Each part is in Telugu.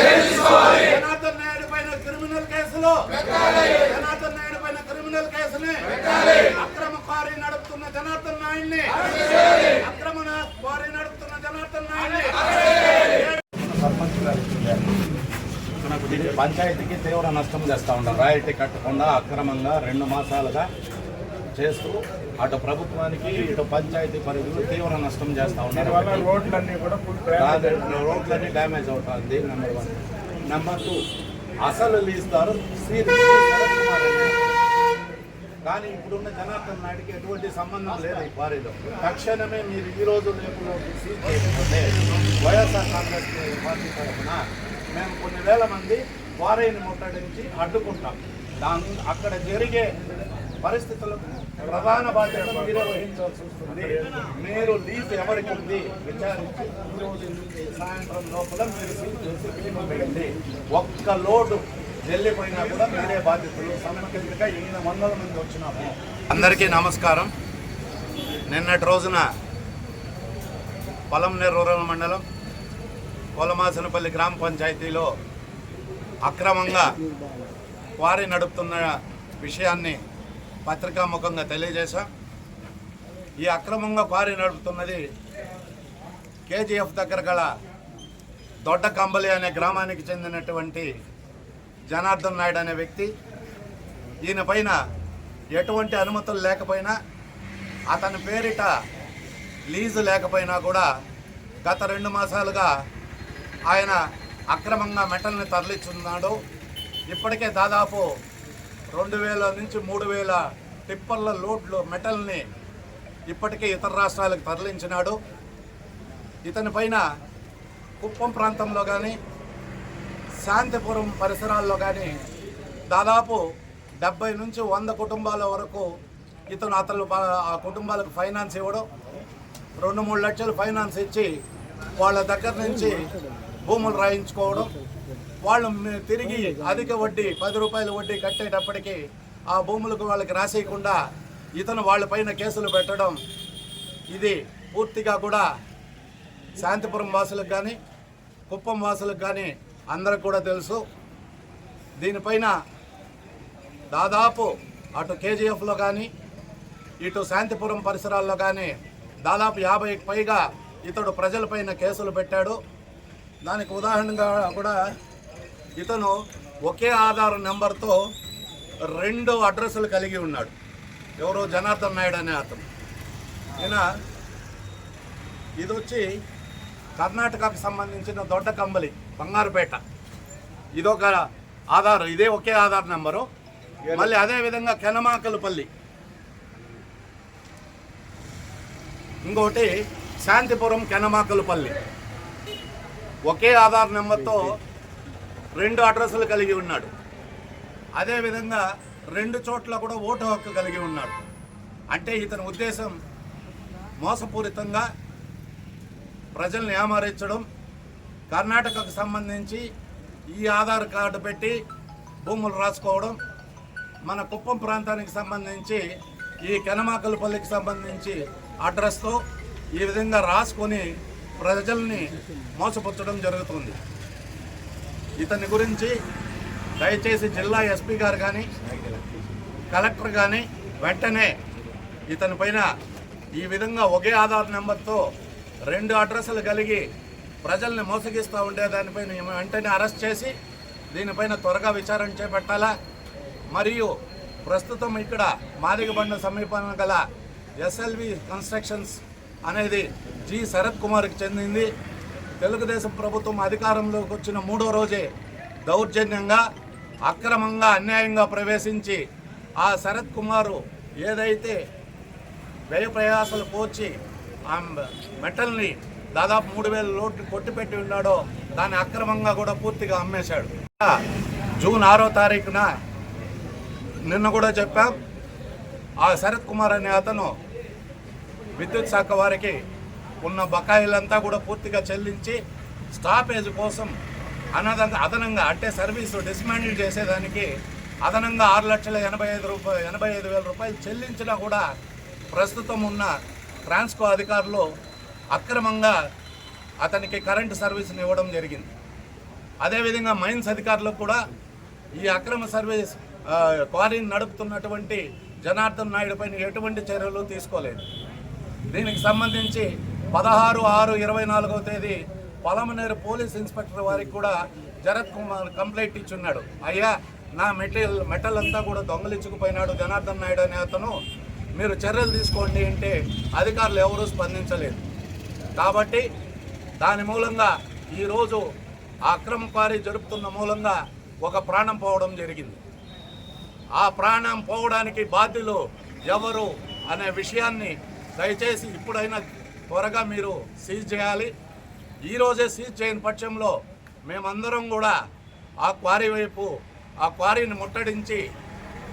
జనార్దన్ నాయుడు పైన క్రిమినల్ కేసులో. జనార్దన్ నాయుడు పైన క్రిమినల్ కేసుని అక్రమ క్వారీ నడుపుతున్న జనార్దన్ నాయుడిని అక్రమ క్వారీ నడుపుతున్న జనార్దన్ నాయుడిని. పంచాయతీకి తీవ్ర నష్టం చేస్తా ఉంటారు రాయల్టీ కట్టకుండా అక్రమంగా రెండు మాసాలుగా చేస్తూ అటు ప్రభుత్వానికి ఇటు పంచాయతీ పరిధిలో తీవ్ర నష్టం చేస్తూ ఉన్నారు. రోడ్లన్నీ కూడా రోడ్లన్నీ డ్యామేజ్ అవుతుంది నెంబర్ వన్ నెంబర్ టూ అసలు అనే కానీ ఇప్పుడున్న జనార్దన్ నాయుడికి ఎటువంటి సంబంధం లేదు ఈ క్వారీలో తక్షణమే మీరు ఈ రోజు రేపు సీజ్ చేయకపోతే వైఎస్ఆర్ కాంగ్రెస్ పార్టీ తరఫున మేము కొన్ని వేల మంది క్వారీని ముట్టడించి అడ్డుకుంటాం. దాని అక్కడ జరిగే పరిస్థితులకు ప్రధాన బాధ్యత మీరే వహించాల్సి వస్తుంది. మీరు లీజ్ ఎవరికి ఉంది? విచారించి ఈ సాయంత్రం లోపల మీరు సీల్ చేసి బీమా వేయండి. ఒక్క లోడు వెళ్ళిపోయినా కూడా మీరే బాధ్యతలు. సమర్థంగా ఎనిమిది వందల మంది వచ్చినాము. అందరికీ నమస్కారం. నిన్నటి రోజున పొలంనేరు రూరల్ మండలం కొలమాసనపల్లి గ్రామ పంచాయతీలో అక్రమంగా క్వారీ నడుపుతున్న విషయాన్ని పత్రికాముఖంగా తెలియజేశాం. ఈ అక్రమంగా క్వారీ నడుపుతున్నది కేజీఎఫ్ దగ్గర గల దొడ్డ కంబలి అనే గ్రామానికి చెందినటువంటి జనార్దన్ నాయుడు అనే వ్యక్తి. ఈయన పైన ఎటువంటి అనుమతులు లేకపోయినా అతని పేరిట లీజు లేకపోయినా కూడా గత రెండు మాసాలుగా ఆయన అక్రమంగా మెటల్ని తరలిస్తున్నాడు ఇప్పటికే దాదాపు రెండు వేల నుంచి మూడు వేల టిప్పర్ల లోడ్లు మెటల్ని ఇప్పటికే ఇతర రాష్ట్రాలకు తరలించినాడు. ఇతని పైన కుప్పం ప్రాంతంలో కానీ శాంతిపురం పరిసరాల్లో కానీ దాదాపు డెబ్బై నుంచి వంద కుటుంబాల వరకు ఇతను అతను ఆ కుటుంబాలకు ఫైనాన్స్ ఇవ్వడం. రెండు మూడు లక్షలు ఫైనాన్స్ ఇచ్చి వాళ్ళ దగ్గర నుంచి భూములు రాయించుకోవడం. వాళ్ళు తిరిగి అధిక వడ్డీ పది రూపాయల వడ్డీ కట్టేటప్పటికి ఆ భూములకు వాళ్ళకి రాసేయకుండా ఇతను వాళ్ళపైన కేసులు పెట్టడం ఇది పూర్తిగా కూడా శాంతిపురం వాసులకు కానీ కుప్పం వాసులకు కానీ అందరికి కూడా తెలుసు. దీనిపైన దాదాపు అటు కేజీఎఫ్లో కానీ ఇటు శాంతిపురం పరిసరాల్లో కానీ దాదాపు యాభైకి పైగా ఇతడు ప్రజలపైన కేసులు పెట్టాడు. దానికి ఉదాహరణగా కూడా ఇతను ఒకే ఆధార్ నెంబర్తో రెండు అడ్రస్లు కలిగి ఉన్నాడు. ఎవరో జనార్దన్ నాయుడు అనే అతను. ఈయన ఇది వచ్చి కర్ణాటకకు సంబంధించిన దొడ్డ కంబలి బంగారుపేట. ఇదొక ఆధార్ ఇదే ఒకే ఆధార్ నెంబరు. మళ్ళీ అదే విధంగా కెనమాకలపల్లి. ఇంకోటి శాంతిపురం కెనమాకలపల్లి. ఒకే ఆధార్ నెంబర్తో రెండు అడ్రస్లు కలిగి ఉన్నాడు. అదేవిధంగా రెండు చోట్ల కూడా ఓటు హక్కు కలిగి ఉన్నాడు. అంటే ఇతని ఉద్దేశం మోసపూరితంగా ప్రజల్ని ఏమారించడం కర్ణాటకకు సంబంధించి ఈ ఆధార్ కార్డు పెట్టి భూములు రాసుకోవడం మన కుప్పం ప్రాంతానికి సంబంధించి ఈ కెనమాకలపల్లికి సంబంధించి అడ్రస్తో ఈ విధంగా రాసుకొని ప్రజల్ని మోసపుచ్చడం జరుగుతుంది. ఇతని గురించి దయచేసి జిల్లా ఎస్పీ గారు కానీ కలెక్టర్ కానీ వెంటనే ఇతని పైన ఈ విధంగా ఒకే ఆధార్ నెంబర్తో రెండు అడ్రస్లు కలిగి ప్రజల్ని మోసగిస్తూ ఉండే దానిపైన వెంటనే అరెస్ట్ చేసి దీనిపైన త్వరగా విచారణ చేపట్టాలా? మరియు ప్రస్తుతం ఇక్కడ మాదిగబండ సమీపంలో గల ఎస్ఎల్వి కన్స్ట్రక్షన్స్ అనేది జి శరత్ కుమార్కి చెందింది. తెలుగుదేశం ప్రభుత్వం అధికారంలోకి వచ్చిన మూడో రోజే దౌర్జన్యంగా అక్రమంగా అన్యాయంగా ప్రవేశించి ఆ శరత్ కుమారు ఏదైతే వ్యయ ప్రయాసాలు పోచి ఆ మెటల్ని దాదాపు మూడు వేల లోట్లు కొట్టిపెట్టి ఉన్నాడో దాన్ని అక్రమంగా కూడా పూర్తిగా అమ్మేశాడు. జూన్ ఆరో తారీఖున నిన్న కూడా చెప్పాం. ఆ శరత్ కుమార్ అనే అతను విద్యుత్ శాఖ వారికి ఉన్న బకాయిలంతా కూడా పూర్తిగా చెల్లించి స్టాపేజ్ కోసం అనదంగా అదనంగా అంటే సర్వీసు డిస్మాండిల్ చేసేదానికి అదనంగా ఆరు లక్షల ఎనభై ఐదు రూపాయలు ఎనభై ఐదు వేల రూపాయలు చెల్లించినా కూడా ప్రస్తుతం ఉన్న ట్రాన్స్కో అధికారులు అక్రమంగా అతనికి కరెంటు సర్వీస్ని ఇవ్వడం జరిగింది. అదేవిధంగా మైన్స్ అధికారులకు కూడా ఈ అక్రమ సర్వీస్ క్వారీని నడుపుతున్నటువంటి జనార్దన్ నాయుడు పైన ఎటువంటి చర్యలు తీసుకోలేదు. దీనికి సంబంధించి పదహారు ఆరు ఇరవై నాలుగవ తేదీ పొలమనేరు పోలీస్ ఇన్స్పెక్టర్ వారికి కూడా జరత్ కుమార్ కంప్లైంట్ ఇచ్చున్నాడు. అయ్యా నా మెటీరియల్ మెటల్ అంతా కూడా దొంగలించుకుపోయినాడు జనార్దన్ నాయుడు అనే అతను. మీరు చర్యలు తీసుకోండి అంటే అధికారులు ఎవరూ స్పందించలేదు. కాబట్టి దాని మూలంగా ఈరోజు అక్రమ క్వారీ జరుపుతున్న మూలంగా ఒక ప్రాణం పోవడం జరిగింది. ఆ ప్రాణం పోవడానికి బాధ్యులు ఎవరు అనే విషయాన్ని దయచేసి ఇప్పుడైనా త్వరగా మీరు సీజ్ చేయాలి. ఈరోజే సీజ్ చేయని పక్షంలో మేమందరం కూడా ఆ క్వారీ వైపు ఆ క్వారీని ముట్టడించి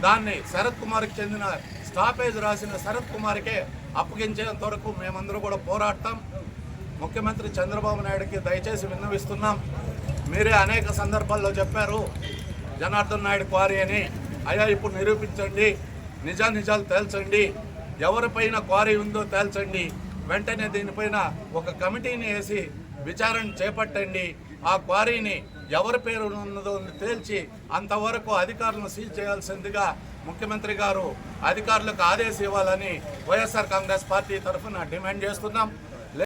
దాన్ని శరత్ కుమార్కి చెందిన స్టాపేజ్ రాసిన శరత్ కుమార్కే అప్పగించేంత వరకు మేమందరూ కూడా పోరాడతాం. ముఖ్యమంత్రి చంద్రబాబు నాయుడుకి దయచేసి విన్నవిస్తున్నాం. మీరే అనేక సందర్భాల్లో చెప్పారు జనార్దన్ నాయుడు క్వారీ అని. అయ్యా ఇప్పుడు నిరూపించండి నిజా నిజాలు తేల్చండి. ఎవరిపైన క్వారీ ఉందో తేల్చండి. వెంటనే దీనిపైన ఒక కమిటీని వేసి విచారణ చేపట్టండి. ఆ క్వారీని ఎవరి పేరు ఉన్నదో తేల్చి అంతవరకు అధికారులను సీల్ చేయాల్సిందిగా ముఖ్యమంత్రి గారు అధికారులకు ఆదేశం ఇవ్వాలని వైఎస్ఆర్ కాంగ్రెస్ పార్టీ తరఫున డిమాండ్ చేస్తున్నాం.